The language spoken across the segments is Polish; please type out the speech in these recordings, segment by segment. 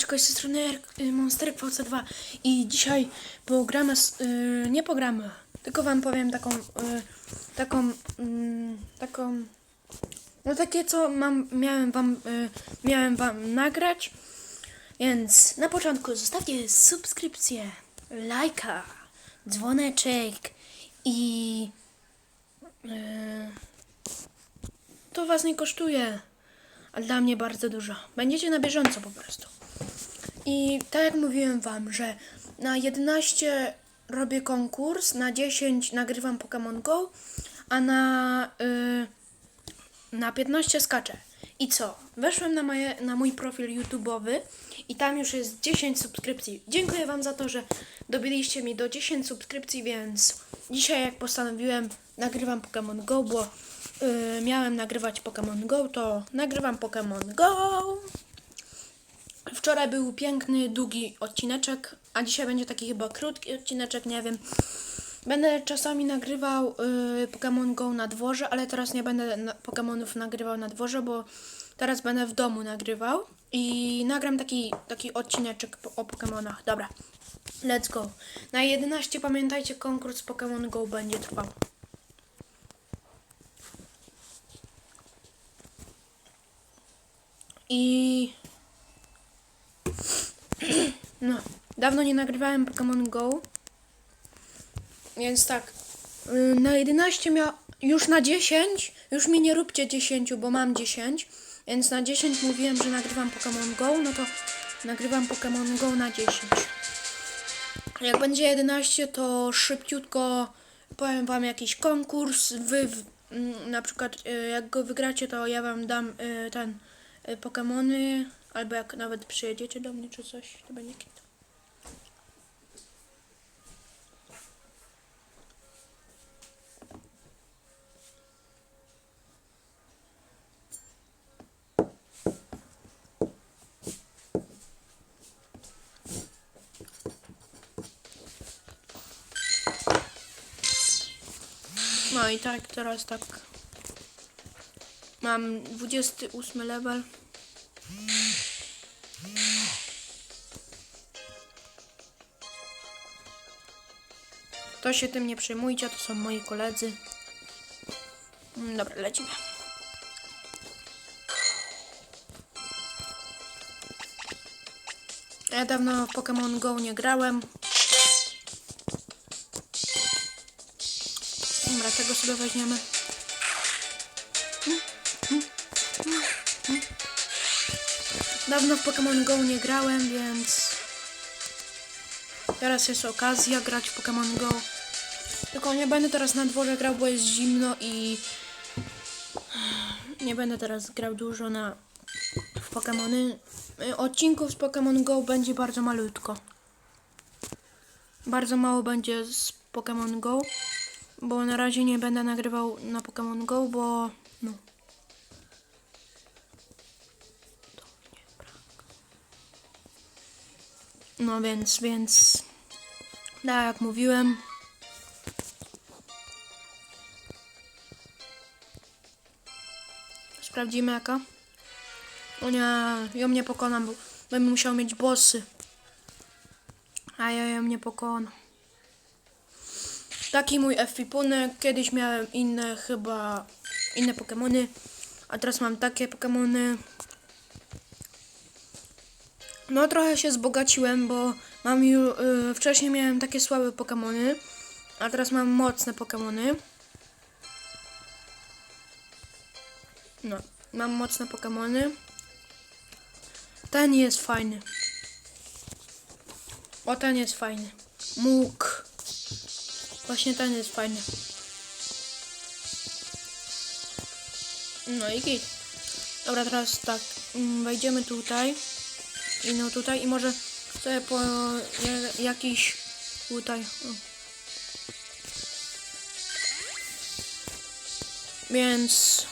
Siemaneczko, tej strony y, Monster VC2 i dzisiaj pogramy, z- y, nie pogramy, tylko wam powiem taką, y, taką, mm, taką, no takie co mam, miałem wam, y, miałem wam nagrać, więc na początku zostawcie subskrypcję, lajka, dzwoneczek i y, to was nie kosztuje a dla mnie bardzo dużo. Będziecie na bieżąco po prostu. I tak jak mówiłem wam, że na 11 robię konkurs, na 10 nagrywam Pokémon Go, a na, y, na 15 skaczę. I co? Weszłem na, moje, na mój profil YouTube'owy i tam już jest 10 subskrypcji. Dziękuję wam za to, że dobiliście mi do 10 subskrypcji, więc dzisiaj jak postanowiłem nagrywam Pokémon Go, bo y, miałem nagrywać Pokémon Go, to nagrywam Pokémon Go. Wczoraj był piękny, długi odcineczek, a dzisiaj będzie taki chyba krótki odcineczek, nie wiem. Będę czasami nagrywał y, Pokémon Go na dworze, ale teraz nie będę na, Pokémonów nagrywał na dworze, bo teraz będę w domu nagrywał i nagram taki, taki odcineczek o Pokémonach. Dobra, let's go. Na 11 pamiętajcie, konkurs Pokémon Go będzie trwał. I no, dawno nie nagrywałem Pokémon Go. Więc tak, y, na 11 miał, już na 10, już mi nie róbcie 10, bo mam 10, więc na 10 mówiłem, że nagrywam Pokémon Go, no to nagrywam Pokémon Go na 10. Jak będzie 11, to szybciutko powiem wam jakiś konkurs, wy w, mm, na przykład y, jak go wygracie, to ja wam dam y, ten Pokémony, albo jak nawet przyjedziecie do mnie czy coś, to będzie kit. No i tak, teraz tak. Mam 28 level. To się tym nie przejmujcie, to są moi koledzy. Mm, Dobra, lecimy. Ja dawno w Pokémon Go nie grałem. Dobra, tego sobie weźmiemy. Dawno w Pokémon Go nie grałem, więc teraz jest okazja grać w Pokémon Go. Tylko nie będę teraz na dworze grał, bo jest zimno i nie będę teraz grał dużo na w Pokémony. Y, Odcinków z Pokémon Go będzie bardzo malutko. Bardzo mało będzie z Pokémon Go, bo na razie nie będę nagrywał na Pokémon Go, bo no. No więc, więc tak jak mówiłem. Sprawdzimy jaka. O nie, ją nie pokonam, bo bym musiał mieć bossy. A ja ją nie pokonam. Taki mój ekwipunek. Kiedyś miałem inne chyba inne Pokémony, a teraz mam takie Pokémony. No trochę się wzbogaciłem, bo mam już y, wcześniej miałem takie słabe Pokémony, a teraz mam mocne Pokémony. No, mam mocne Pokémony. Ten jest fajny. O, ten jest fajny. Mógł. Właśnie ten jest fajny. No i git. Dobra, teraz tak. mm, Wejdziemy tutaj. I no tutaj. I może sobie po ja- jakiś tutaj. Więc.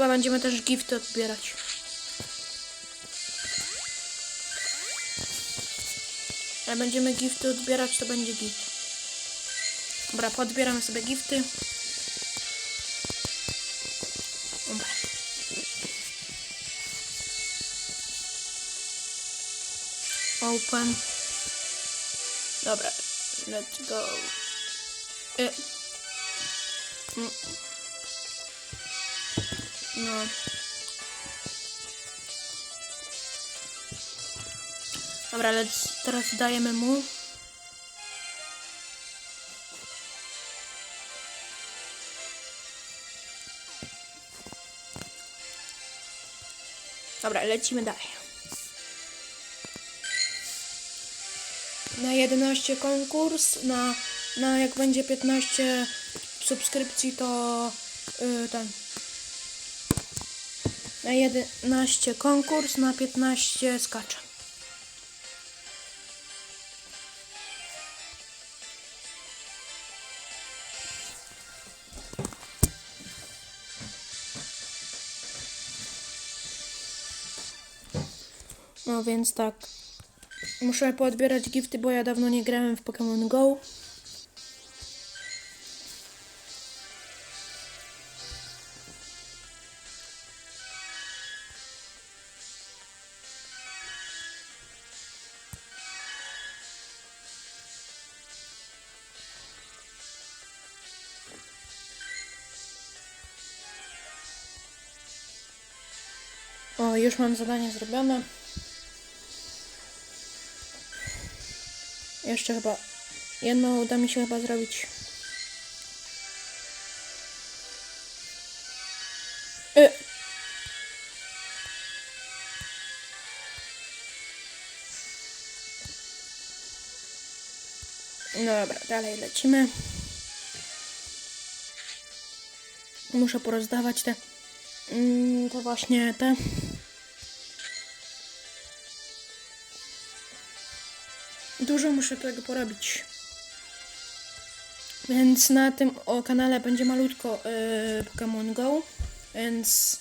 Chyba będziemy też gifty odbierać. Ale będziemy gifty odbierać, to będzie git. Dobra, podbieramy sobie gifty. Open. Dobra, let's go. Y. Mm. No. Dobra, let's, teraz dajemy mu. Dobra, lecimy dalej. Na 11 konkurs, na, na jak będzie 15 subskrypcji, to yy, ten. Na 11 konkurs, na 15 skacze. No więc tak. Muszę poodbierać gifty, bo ja dawno nie grałem w Pokémon Go. Już mam zadanie zrobione. Jeszcze chyba jedno uda mi się chyba zrobić. Y. No dobra, dalej lecimy. Muszę porozdawać te, mm, te właśnie te. Dużo muszę tego porobić. Więc na tym o kanale będzie malutko yy, Pokémon Go, więc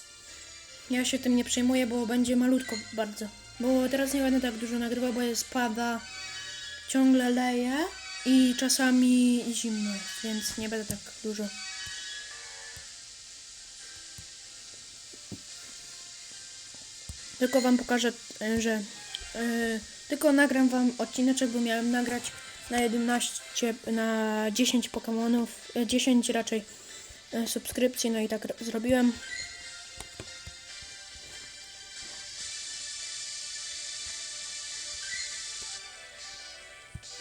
ja się tym nie przejmuję, bo będzie malutko bardzo. Bo teraz nie będę tak dużo nagrywał, bo jest pada, ciągle leje i czasami zimno więc nie będę tak dużo. Tylko wam pokażę, y, że y, tylko nagram wam odcineczek, bo miałem nagrać na 11, na 10 Pokémonów, y, 10 raczej y, subskrypcji, no i tak ro- zrobiłem.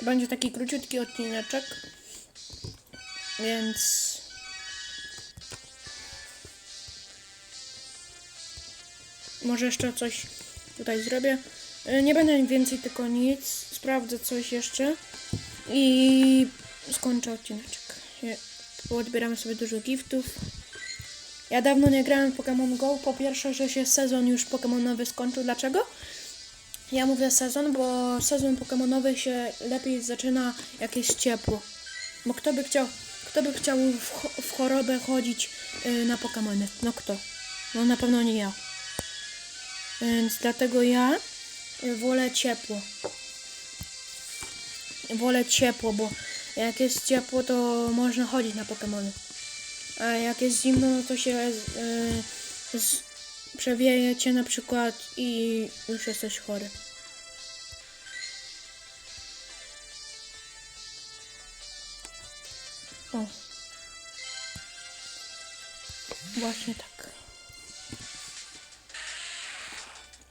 Będzie taki króciutki odcineczek, więc Może jeszcze coś tutaj zrobię. E, Nie będę więcej tylko nic. Sprawdzę coś jeszcze. I skończę odcineczek. Odbieramy sobie dużo giftów. Ja dawno nie grałem w Pokémon Go. Po pierwsze, że się sezon już Pokémonowy skończył. Dlaczego? Ja mówię sezon, bo sezon Pokémonowy się lepiej zaczyna jak jest ciepło. Bo kto by chciał, kto by chciał w, cho- w chorobę chodzić y, na Pokémony? No kto? No na pewno nie ja. Więc dlatego ja wolę ciepło. Wolę ciepło, bo jak jest ciepło, to można chodzić na Pokémony. A jak jest zimno, no to się y, z, przewieje cię na przykład i już jesteś chory. O. Właśnie tak.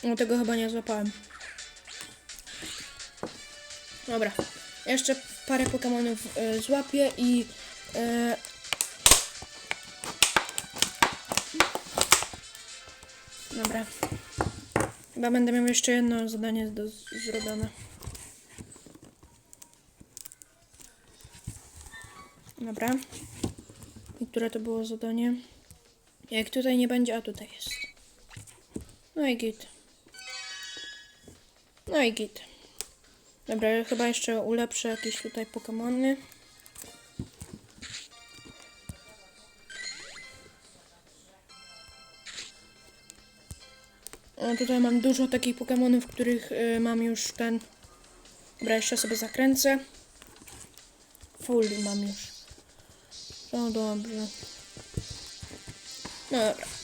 No tego chyba nie złapałem. Dobra. Jeszcze parę Pokemonów y, złapię i y, Dobra. Chyba będę miał jeszcze jedno zadanie do zrobione. Dobra. I które to było zadanie? Jak tutaj nie będzie, a tutaj jest. No i git. No i git. Dobra, ja chyba jeszcze ulepszę jakieś tutaj Pokemony. O, tutaj mam dużo takich Pokemonów, których y, mam już ten... Dobra, jeszcze sobie zakręcę. Full mam już. No dobrze. No dobra.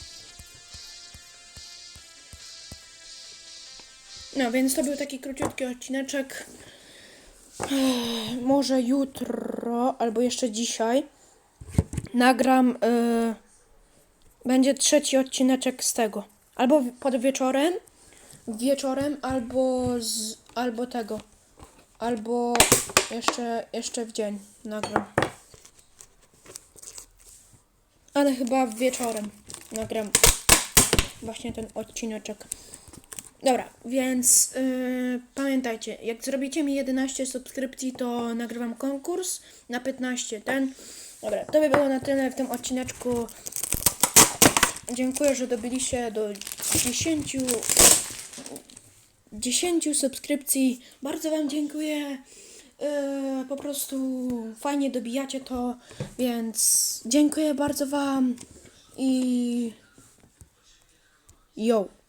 No, więc to był taki króciutki odcineczek. Może jutro, albo jeszcze dzisiaj nagram. y, będzie trzeci odcineczek z tego. Albo pod wieczorem, wieczorem, albo z, albo tego. Albo jeszcze, jeszcze w dzień nagram. Ale chyba wieczorem nagram właśnie ten odcineczek. Dobra, więc yy, pamiętajcie, jak zrobicie mi 11 subskrypcji, to nagrywam konkurs na 15 ten. Dobra, to by było na tyle w tym odcineczku. Dziękuję, że dobiliście do 10 10 subskrypcji. Bardzo Wam dziękuję. Yy, po prostu fajnie dobijacie to, więc dziękuję bardzo Wam i yo.